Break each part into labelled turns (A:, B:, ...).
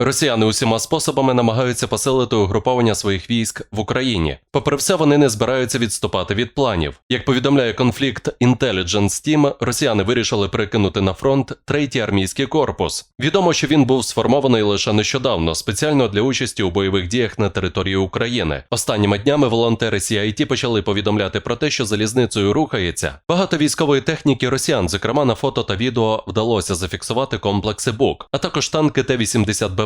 A: Росіяни усіма способами намагаються посилити угруповання своїх військ в Україні. Попри все, вони не збираються відступати від планів. Як повідомляє конфлікт Intelligence Team, росіяни вирішили перекинути на фронт третій армійський корпус. Відомо, що він був сформований лише нещодавно, спеціально для участі у бойових діях на території України. Останніми днями волонтери CIT почали повідомляти про те, що залізницею рухається. Багато військової техніки росіян, зокрема на фото та відео, вдалося зафіксувати комплекси БУК, а також танки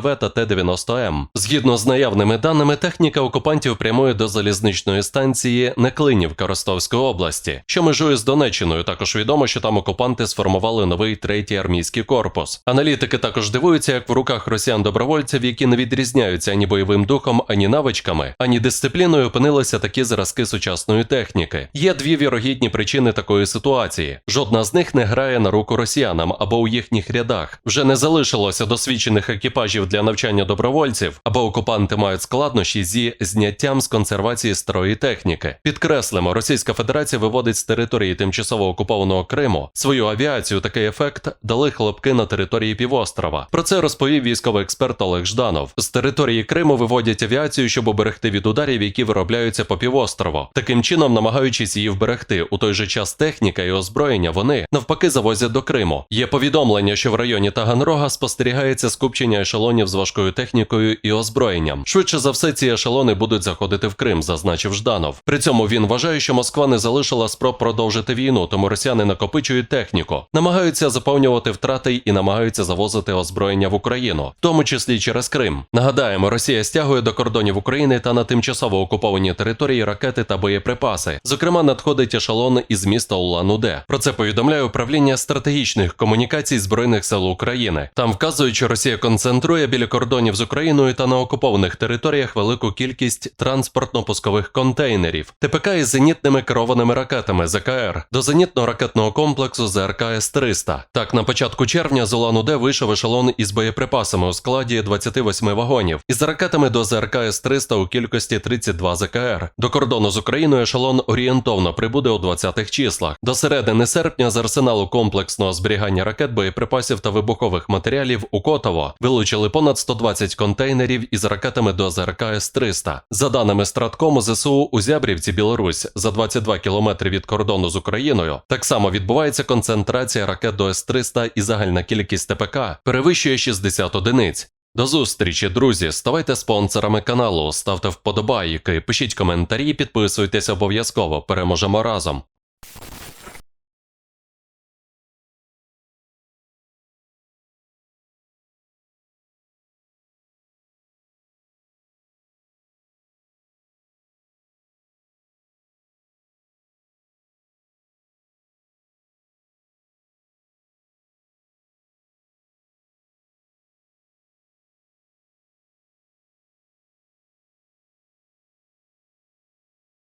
A: Т-80БВ та Т-90М. Згідно з наявними даними, техніка окупантів прямує до залізничної станції Неклинівка Ростовської області, що межує з Донеччиною. Також відомо, що там окупанти сформували новий третій армійський корпус. Аналітики також дивуються, як в руках росіян добровольців, які не відрізняються ані бойовим духом, ані навичками, ані дисципліною, опинилися такі зразки сучасної техніки. Є дві вірогідні причини такої ситуації. Жодна з них не грає на руку росіянам або у їхніх рядах. Вже не залишилося досвідчених екіпажів для навчання добровольців, або окупанти мають складнощі зі зняттям з консервації старої техніки. Підкреслимо, Російська Федерація виводить з території тимчасово окупованого Криму свою авіацію. Такий ефект дали хлопки на території півострова. Про це розповів військовий експерт Олег Жданов. З території Криму виводять авіацію, щоб оберегти від ударів, які виробляються по півострову. Таким чином, намагаючись її вберегти, у той же час техніка і озброєння вони навпаки завозять до Криму. Є повідомлення, що в районі Таганрога спостерігається скупчення ешелонів з важкою технікою і озброєнням. Швидше за все, ці ешелони будуть заходити в Крим, зазначив Жданов. При цьому він вважає, що Москва не залишила спроб продовжити війну, тому росіяни накопичують техніку, намагаються заповнювати втрати і намагаються завозити озброєння в Україну, в тому числі через Крим. Нагадаємо, Росія стягує до кордонів України та на тимчасово окуповані території ракети та боєприпаси. Зокрема, надходить ешелон із міста Улан-Уде. Про це повідомляє управління стратегічних комунікацій збройних сил України. Там вказують, що Росія концентрує біля кордонів з Україною та на окупованих територіях велику кількість транспортно-пускових контейнерів, ТПК із зенітними керованими ракетами ЗКР до зенітно-ракетного комплексу ЗРК С-300. Так, на початку червня з Улан-Уде вийшов ешелон із боєприпасами у складі 28 вагонів, із ракетами до ЗРК С-300 у кількості 32 ЗКР. До кордону з Україною ешелон орієнтовно прибуде у 20-х числах. До середини серпня з арсеналу комплексного зберігання ракет, боєприпасів та вибухових матеріалів у Котово вилучили понад 120 контейнерів із ракетами до ЗРК С-300. За даними Страткому ЗСУ у Зябрівці, Білорусь, за 22 кілометри від кордону з Україною, так само відбувається концентрація ракет до С-300 і загальна кількість ТПК перевищує 60 одиниць. До зустрічі, друзі. Ставайте спонсорами каналу, ставте вподобайки, пишіть коментарі, підписуйтесь обов'язково. Переможемо разом.